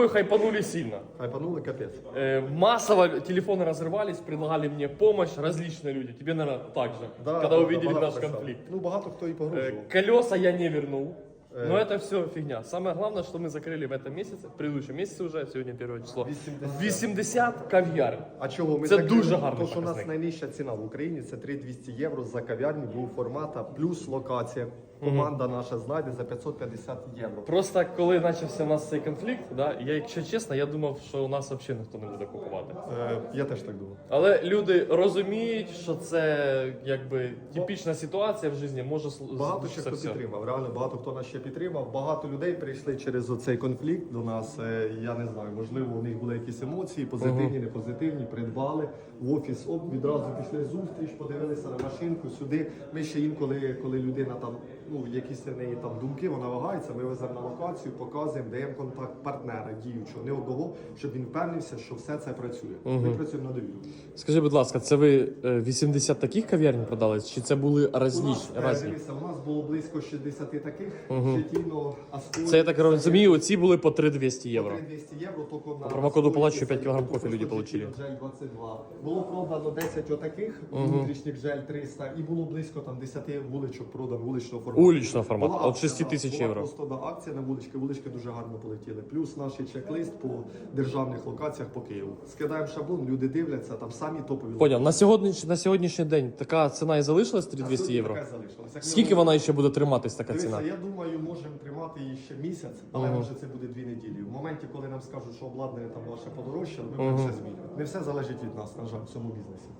тобой хайпанули сильно. Хайпанули капець. Э, массово телефоны разрывались, предлагали мне помощь, различные люди. Тебе, наверное, так же, Да, когда да, увидели багато наш писали. конфликт. Ну, багато хто і погрожував. Э, колеса я не вернул. Э. Но это все фигня. Самое главное, что мы закрыли в этом месяце, в предыдущем месяце уже, сегодня первое число, 80. 80 кав'ярень. А чого ми Це закрили? дуже гарний Тому що у нас показник. найнижча ціна в Україні це 3200 євро за кав'ярню, був формата, плюс локація. Команда наша знайде за 550 євро. Просто коли почався у нас цей конфлікт, да, я, якщо чесно, я думав, що у нас взагалі ніхто не буде купувати. Е, я теж так думав. Але люди розуміють, що це якби типічна ситуація в житті, може сл- Багато ще це хто все. підтримав. Реально багато хто нас ще підтримав. Багато людей прийшли через оцей конфлікт до нас. Е, Я не знаю, можливо, у них були якісь емоції, позитивні, не позитивні. Придбали в офіс. Оп, відразу пішли зустріч, подивилися на машинку сюди. Ми ще інколи, коли людина там, ну якісь в неї там думки, вона вагається. Ми веземо на локацію, показуємо, даємо контакт партнера діючого, не одного, щоб він впевнився, що все це працює. Ми працюємо на довіру. Скажи, будь ласка, це ви е, 80 таких кав'ярень продали? Чи це були У разні? нас, е, разні? дивіться, у нас було близько 60 таких. Щетіно, Асколь, Це я так розумію, оці були по 3200 євро. 200 євро, тільки на промокоду плачу, це 5 кілограм тільки кофе люди 22. Було продано 10 отаких, внутрішніх джель 300, і було близько там 10 вуличок продано вуличного формату. Уличного формату, Була от акція, 6 да, тисяч була євро. Просто да, акція на вулички, вулички дуже гарно полетіли. Плюс наш чек-лист по державних локаціях по Києву. Скидаємо шаблон, люди дивляться, там самі топові Поняв, на сьогодні, на сьогоднішній день така ціна і залишилась 3200 євро? Така залишилась. Як Скільки вона ще буде триматись, така ціна? Я думаю, можемо тримати її ще місяць, але може це буде дві неділі. В моменті, коли нам скажуть, що обладнання там ваше подорожчало, ми будемо все змінювати. Не все залежить від нас, на жаль, в цьому бізнесі.